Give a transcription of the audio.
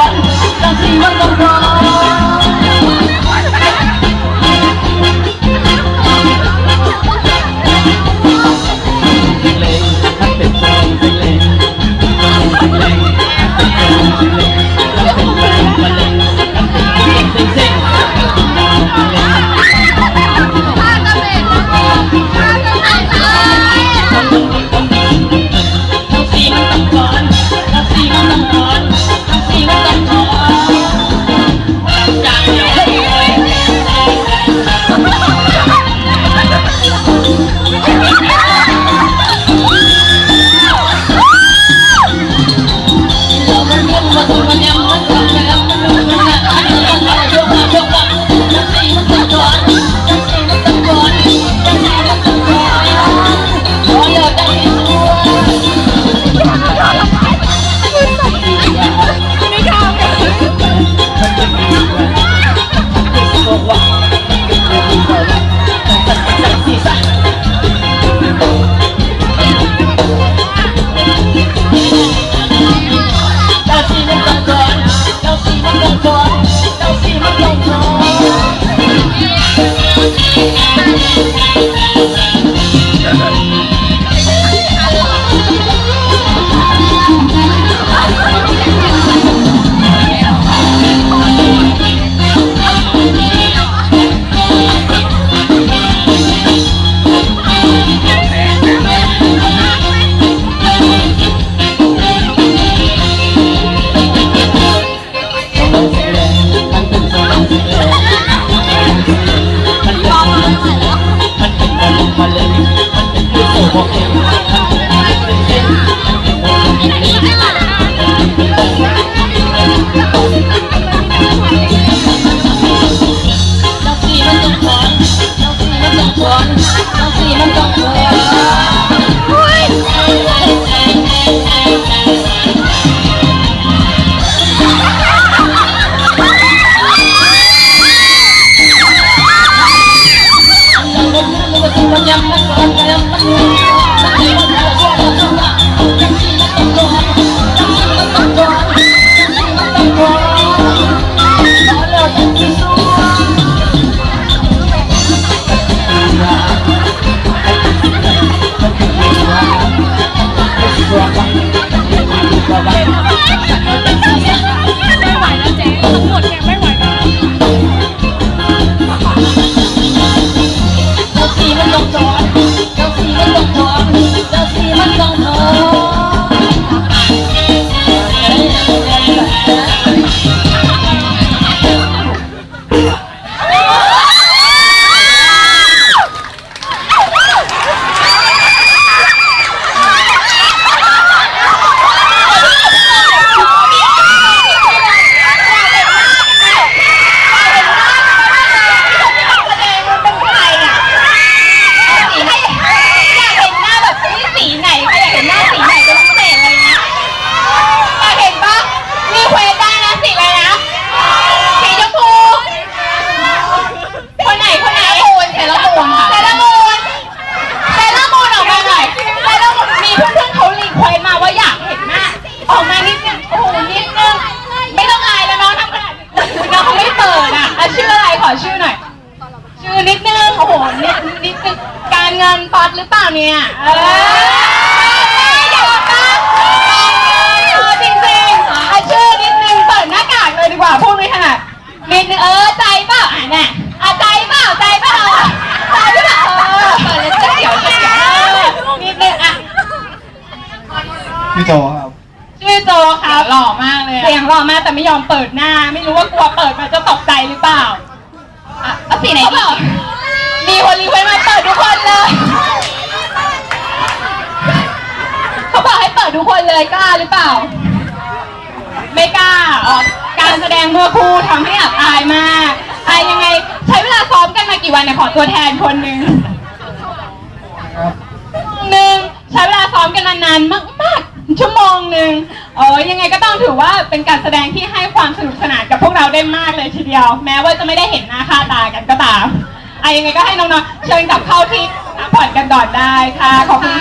อนจำสีวันต้องรอ น้ เงินฟอดหรือเปล่าเนี่ยเอออยากปะเออจริงจริงๆอะชื่อนิดนึงเปิดหน้ากากเลยดีกว่าพูดไม่ถนัดนิดนึงเออใจเปล่าอะเนี่ยอะใจเปล่าใจเปล่าอะใจหรือเปล่าเออเปิดเลยจะเขียวจะเขียวเออนิดนึงอะพี่โจครับชื่อโจครับหล่อมากเลยเสียงหล่อมากแต่ไม่ยอมเปิดหน้า ไม่รู้ว่ากลัวเปิดมันจะตกใจหรือเปล่าอะเอาสีไหนดีมีคนรีเควสต์มาเปิดทุกคนเลย เขาบอกให้เปิดทุก คนเลยกล้าหรือเปล่า ไม่กล้าออการแสดงเมื่อครู่ทำให้อับอายมากอายยังไง ใช้เวลาซ้อมกันมากี่วันเนี่ยขอตัวแทนคนหนึ่งหนึ่งใช้เวลาซ้อมกันนานๆมากๆชั่วโมงหนึ่งเออยังไงก็ต้องถือว่าเป็นการแสดงที่ให้ความสนุกสนานกับพวกเราได้มากเลยทีเดียว แม้ว่าจะไม่ได้เห็นหน้าค่าตากันก็ตามไอะยังไงก็ให้น้องๆเชิญกลับเข้าที่พักผ่อนกันก่อนได้ค่ะขอบคุณค่ะ